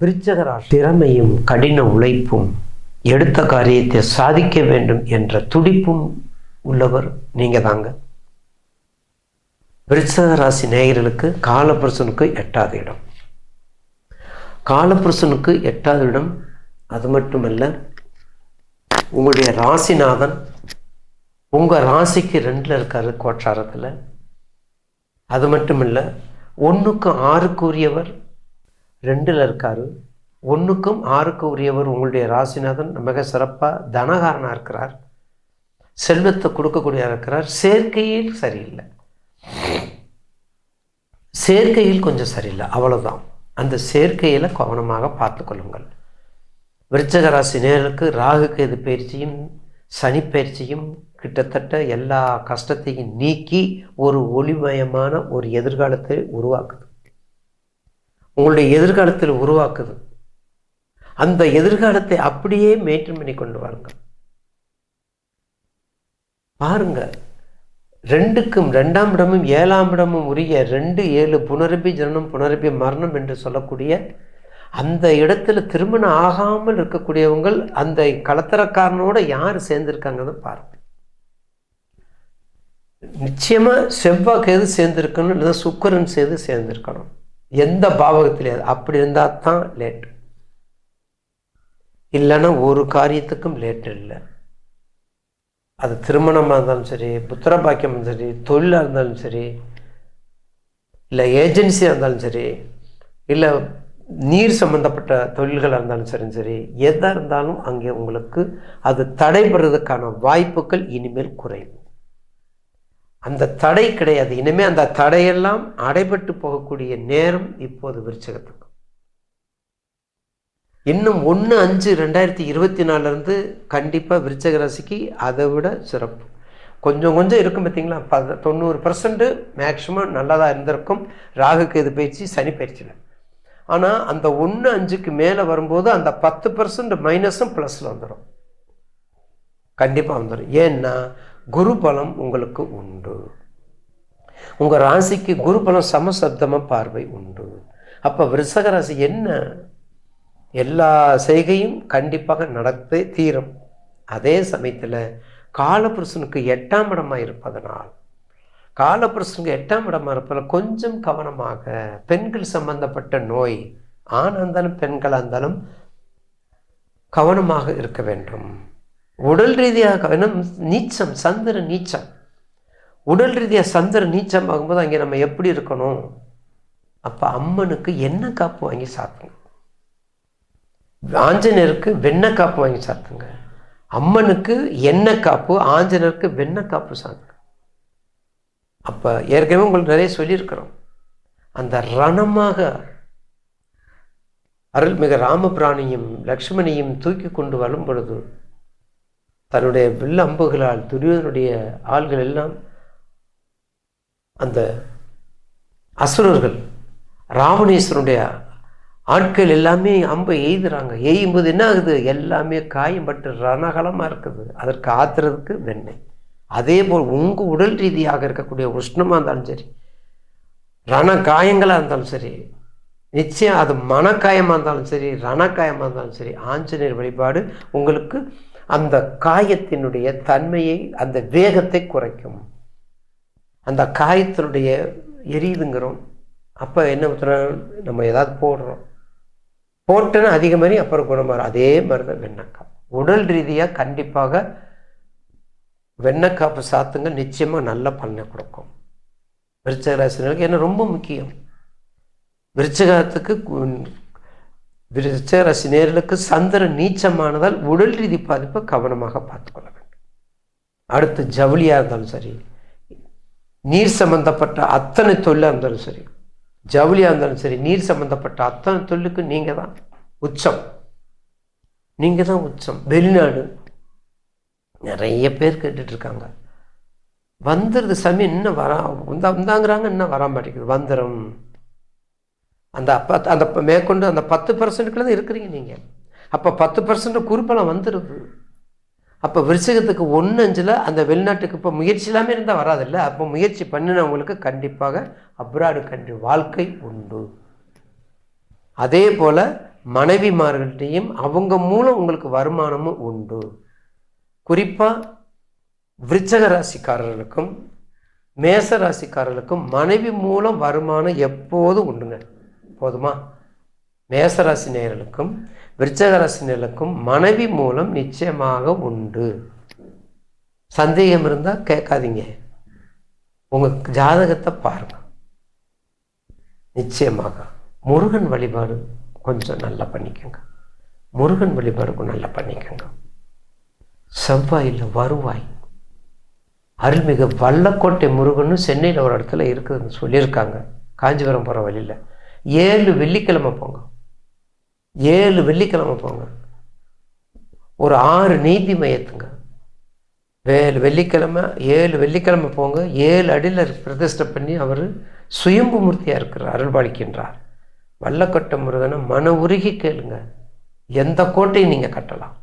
விருச்சகராசி. திறமையும் கடின உழைப்பும் எடுத்த காரியத்தை சாதிக்க வேண்டும் என்ற துடிப்பும் உள்ளவர் நீங்க தாங்க விருச்சக ராசி நேயர்களுக்கு காலபுருஷனுக்கு எட்டாவது இடம். காலபுருஷனுக்கு எட்டாவது இடம் அது மட்டுமல்ல உங்களுடைய ராசிநாதன் உங்கள் ராசிக்கு ரெண்டில் இருக்காரு கோச்சாரத்தில். அது மட்டும் இல்லை ஒன்றுக்கும் ஆறுக்குரியவர் ரெண்டில் இருக்காரு. ஒன்றுக்கும் ஆறுக்கு உரியவர் உங்களுடைய ராசிநாதன். மிக சிறப்பாக தனகாரனாக இருக்கிறார். செல்வத்தை கொடுக்கக்கூடிய இருக்கிறார். சேர்க்கையில் சரியில்லை. சேர்க்கையில் கொஞ்சம் சரியில்லை. அவ்வளோதான் அந்த சேர்க்கையில் கவனமாக பார்த்து கொள்ளுங்கள். விருச்சக ராசி நேருக்கு ராகு கேது பயிற்சியும் சனி பயிற்சியும் கிட்டத்தட்ட எல்லா கஷ்டத்தையும் நீக்கி ஒரு ஒளிமயமான ஒரு எதிர்காலத்தை உருவாக்குது. உங்களுடைய எதிர்காலத்தில் உருவாக்குது. அந்த எதிர்காலத்தை அப்படியே மெயின்டைன் பண்ணி கொண்டு வாருங்க. பாருங்க ரெண்டுக்கும் ரெண்டாம் இடமும் ஏழாம் இடமும் உரிய ரெண்டு ஏழு புனரபி ஜனனம் புனரபி மரணம் என்று சொல்லக்கூடிய அந்த இடத்துல திருமணம் ஆகாமல் இருக்கக்கூடியவங்கள் அந்த கலத்தரக்காரனோட யார் சேர்ந்திருக்காங்கன்னு பாருங்க. நிச்சயமாக செவ்வாய் எது சேர்ந்திருக்கணும் இல்லைன்னா சுக்கரன் சேர்ந்து சேர்ந்திருக்கணும். எந்த பாவகத்திலே அப்படி இருந்தால் தான் லேட் இல்லைன்னா ஒரு காரியத்துக்கும் லேட் இல்லை. அது திருமணமாக இருந்தாலும் சரி புத்திர பாக்கியம் சரி தொழிலாக இருந்தாலும் சரி இல்லை ஏஜென்சியாக இருந்தாலும் சரி இல்லை நீர் சம்மந்தப்பட்ட தொழில்களாக இருந்தாலும் சரி சரி எதாக இருந்தாலும் அங்கே உங்களுக்கு அது தடைபடுறதுக்கான வாய்ப்புகள் இனிமேல் குறையும். அந்த தடை கிடையாது. இனிமேல் அந்த தடையெல்லாம் அடைபட்டு போகக்கூடிய நேரம் இப்போது விருச்சகத்துக்கு. இன்னும் ஒன்று அஞ்சு ரெண்டாயிரத்தி இருபத்தி நாலுலேருந்து கண்டிப்பாக விருச்சக ராசிக்கு அதை விட சிறப்பு. கொஞ்சம் கொஞ்சம் இருக்கும் பார்த்தீங்களா பத தொண்ணூறு பர்சன்ட் மேக்ஸிமம் நல்லதாக இருந்திருக்கும். ராகுக்கு இது பயிற்சி? சனி பயிற்சியில் ஆனால் அந்த ஒன்று அஞ்சுக்கு மேலே வரும்போது அந்த பத்து பர்சன்ட் மைனஸும் ப்ளஸில் வந்துடும் கண்டிப்பாக வந்துடும் ஏன்னா குரு பலம் உங்களுக்கு உண்டு. உங்கள் ராசிக்கு குரு பலம் சமசப்தமாக பார்வை உண்டு. அப்போ விருஷக ராசி என்ன? எல்லா செய்கையும் கண்டிப்பாக நடத்தே தீரும். அதே சமயத்தில் காலபுருஷனுக்கு எட்டாம் இடமாக இருப்பதனால் காலபுருஷனுக்கு எட்டாம் இடமாக இருப்பதில் கொஞ்சம் கவனமாக பெண்கள் சம்பந்தப்பட்ட நோய் ஆணாக இருந்தாலும் பெண்களாக இருந்தாலும் கவனமாக இருக்க வேண்டும். உடல் ரீதியாக நீச்சம் சந்திர நீச்சம். உடல் ரீதியாக சந்திர நீச்சம் ஆகும்போது அங்கே நம்ம எப்படி இருக்கணும்? அப்போ அம்மனுக்கு எண்ணெய் காப்பு வாங்கி சாத்துங்க ஆஞ்சநேயருக்கு வெண்ணெய் காப்பு வாங்கி சாத்துங்க அம்மனுக்கு எண்ணெய் காப்பு ஆஞ்சநேயருக்கு வெண்ணெய் காப்பு சாத்துங்க அப்போ ஏற்கனவே உங்களுக்கு நிறைய சொல்லியிருக்கிறோம். அந்த ரணமாக அருள்மிகு ராமபிராணியும் லக்ஷ்மணியும் தூக்கி கொண்டு வரும் பொழுது தன்னுடைய வில் அம்புகளால் துரியோதனுடைய ஆள்கள் எல்லாம் அந்த அசுரர்கள் ராவணேஸ்வரனுடைய ஆட்கள் எல்லாமே அம்பை எய்துறாங்க. எய்யும்போது என்ன ஆகுது? எல்லாமே காயம் பட்டு ரணகலமாக இருக்குது. அதற்கு ஆத்துறதுக்கு வெண்ணெய். அதே போல் உங்கள் உடல் ரீதியாக இருக்கக்கூடிய உஷ்ணமாக இருந்தாலும் சரி ரண காயங்களாக இருந்தாலும் சரி நிச்சயம் அது மனக்காயமாக இருந்தாலும் சரி ரணக்காயமாக இருந்தாலும் சரி ஆஞ்சநேயர் வழிபாடு உங்களுக்கு அந்த காயத்தினுடைய தன்மையை அந்த வேகத்தை குறைக்கும். அந்த காயத்தினுடைய எரியுதுங்கிறோம். அப்போ என்ன பண்ணுறோம் நம்ம ஏதாவது போடுறோம். போட்டோன்னா அதிக மாதிரி அப்புறம் குணமாறும் அதே மாதிரி தான் வெண்ணக்காய். உடல் ரீதியாக கண்டிப்பாக வெண்ணக்காப்பு சாத்துங்க நிச்சயமாக நல்ல பலனை கொடுக்கும். விருச்சக ராசினருக்கு என்ன ரொம்ப முக்கியம். விருச்சகத்துக்கு விருச்ச ராசி நேர்களுக்கு சந்திரன் நீச்சமானதால் உடல் ரீதி பாதிப்பை கவனமாக பார்த்துக்கொள்ள வேண்டும். அடுத்து ஜவுளியாக இருந்தாலும் சரி நீர் சம்பந்தப்பட்ட அத்தனை தொழிலாக இருந்தாலும் சரி ஜவுளியாக இருந்தாலும் சரி நீர் சம்பந்தப்பட்ட அத்தனை தொழிலுக்கு நீங்கள் தான் உச்சம். நீங்கள் தான் உச்சம். வெளிநாடு. நிறைய பேர் கேட்டுட்டு இருக்காங்க. வந்துடுது சாமி இன்னும் வரா வந்தா வந்தாங்கிறாங்க இன்னும் வர மாட்டேங்குது. வந்துடும் அந்த பத் அந்த மேற்கொண்டு அந்த பத்து பர்சன்ட்டுக்குள்ள தான் இருக்கிறீங்க நீங்கள் அப்போ பத்து பர்சன்ட் குறிப்பெல்லாம் வந்துடுது அப்போ விருச்சகத்துக்கு ஒன்று அஞ்சில் அந்த வெளிநாட்டுக்கு இப்போ முயற்சி இல்லாமல் இருந்தால் வராதில்ல? அப்போ முயற்சி பண்ணினவங்களுக்கு கண்டிப்பாக அப்ராடு கண்ட்ரி வாழ்க்கை உண்டு. அதே போல் மனைவிமார்கள்ட்டையும் அவங்க மூலம் உங்களுக்கு வருமானமும் உண்டு. குறிப்பாக விருச்சக ராசிக்காரர்களுக்கும் மேச ராசிக்காரர்களுக்கும் மனைவி மூலம் வருமானம் எப்போதும் உண்டுங்க. போதுமா? மேசராசி நேயர்களுக்கும் விருச்சகராசி நேர்களுக்கும் மனைவி மூலம் நிச்சயமாக உண்டு. சந்தேகம் இருந்தால் கேட்காதீங்க. உங்கள் ஜாதகத்தை பாருங்க. நிச்சயமாக. முருகன் வழிபாடு கொஞ்சம் நல்லா பண்ணிக்கோங்க. முருகன் வழிபாடு நல்லா பண்ணிக்கோங்க. செவ்வாயில் வருவாய். அருள்மிகு வல்லக்கோட்டை முருகன்னு சென்னையில் ஒரு இடத்துல இருக்குதுன்னு சொல்லியிருக்காங்க. காஞ்சிபுரம் போகிற வழியில். ஏழு வெள்ளிக்கிழமை போங்க. ஏழு வெள்ளிக்கிழமை போங்க. ஒரு ஆறு நீதி மையத்துங்க. ஏழு வெள்ளிக்கிழமை ஏழு வெள்ளிக்கிழமை போங்க. ஏழு அடியில் பிரதிஷ்டை பண்ணி அவர் சுயம்பு மூர்த்தியாக இருக்கிறார் அருள்பாலிக்கின்றார். வல்லக்கட்ட முருகனை மன உருகி கேளுங்க. எந்த கோட்டையும் நீங்கள் கட்டலாம்.